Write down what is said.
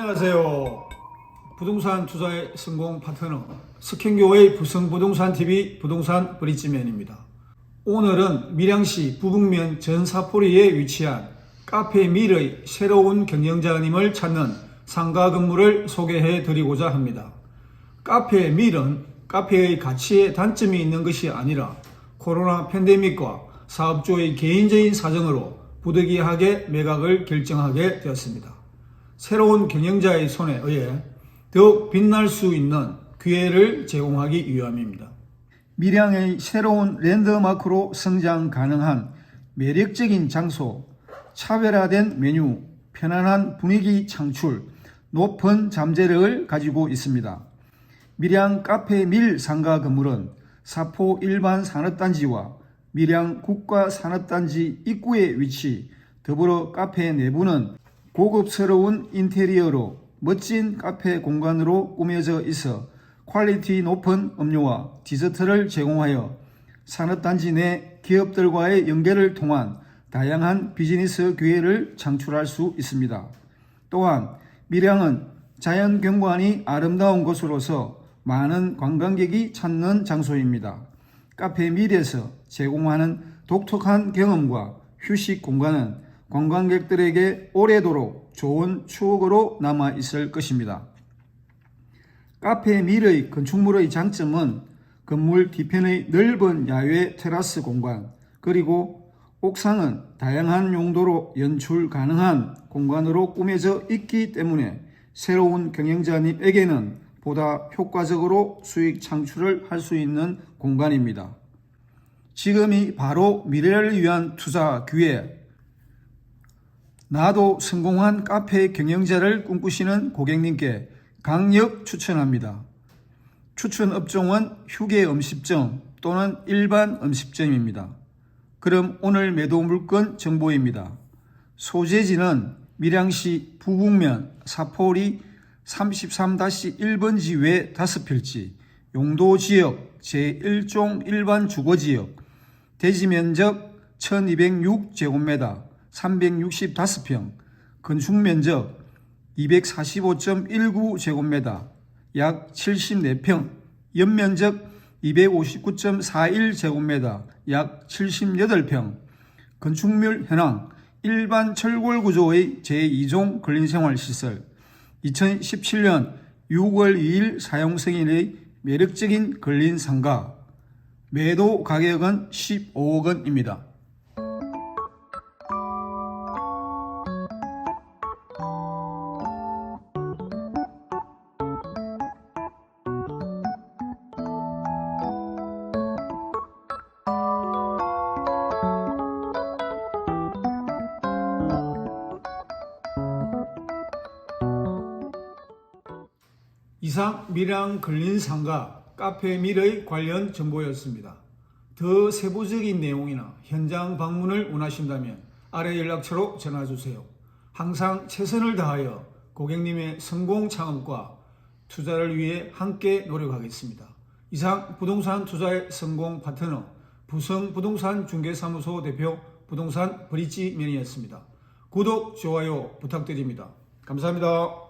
안녕하세요. 부동산 투자의 성공 파트너 스킨교의 부성 부동산 TV 부동산 브릿지맨입니다. 오늘은 밀양시 부북면 전사포리에 위치한 카페 밀의 새로운 경영자님을 찾는 상가 건물을 소개해 드리고자 합니다. 카페 밀은 카페의 가치에 단점이 있는 것이 아니라 코로나 팬데믹과 사업주의 개인적인 사정으로 부득이하게 매각을 결정하게 되었습니다. 새로운 경영자의 손에 의해 더욱 빛날 수 있는 기회를 제공하기 위함입니다. 밀양의 새로운 랜드마크로 성장 가능한 매력적인 장소, 차별화된 메뉴, 편안한 분위기 창출, 높은 잠재력을 가지고 있습니다. 밀양 카페 밀 상가 건물은 사포 일반 산업단지와 밀양 국가산업단지 입구에 위치, 더불어 카페 내부는 고급스러운 인테리어로 멋진 카페 공간으로 꾸며져 있어 퀄리티 높은 음료와 디저트를 제공하여 산업단지 내 기업들과의 연계를 통한 다양한 비즈니스 기회를 창출할 수 있습니다. 또한 밀양은 자연 경관이 아름다운 곳으로서 많은 관광객이 찾는 장소입니다. 카페 밀에서 제공하는 독특한 경험과 휴식 공간은 관광객들에게 오래도록 좋은 추억으로 남아 있을 것입니다. 카페 밀의 건축물의 장점은 건물 뒤편의 넓은 야외 테라스 공간, 그리고 옥상은 다양한 용도로 연출 가능한 공간으로 꾸며져 있기 때문에 새로운 경영자님에게는 보다 효과적으로 수익 창출을 할 수 있는 공간입니다. 지금이 바로 미래를 위한 투자 기회. 나도 성공한 카페 경영자를 꿈꾸시는 고객님께 강력 추천합니다. 추천 업종은 휴게 음식점 또는 일반 음식점입니다. 그럼 오늘 매도 물건 정보입니다. 소재지는 밀양시 부북면 사포리 33-1번지 외 5필지, 용도지역 제1종 일반 주거지역, 대지면적 1206제곱미터, 365평, 건축 면적 245.19제곱미터, 약 74평, 연면적 259.41제곱미터, 약 78평, 건축물 현황, 일반 철골 구조의 제2종 근린생활시설, 2017년 6월 2일 사용 승인의 매력적인 근린 상가, 매도 가격은 15억 원입니다. 이상 밀양 근린상가 카페 밀의 관련 정보였습니다. 더 세부적인 내용이나 현장 방문을 원하신다면 아래 연락처로 전화 주세요. 항상 최선을 다하여 고객님의 성공 창업과 투자를 위해 함께 노력하겠습니다. 이상 부동산 투자의 성공 파트너 부성 부동산 중개사무소 대표 부동산 브릿지맨이었습니다. 구독, 좋아요 부탁드립니다. 감사합니다.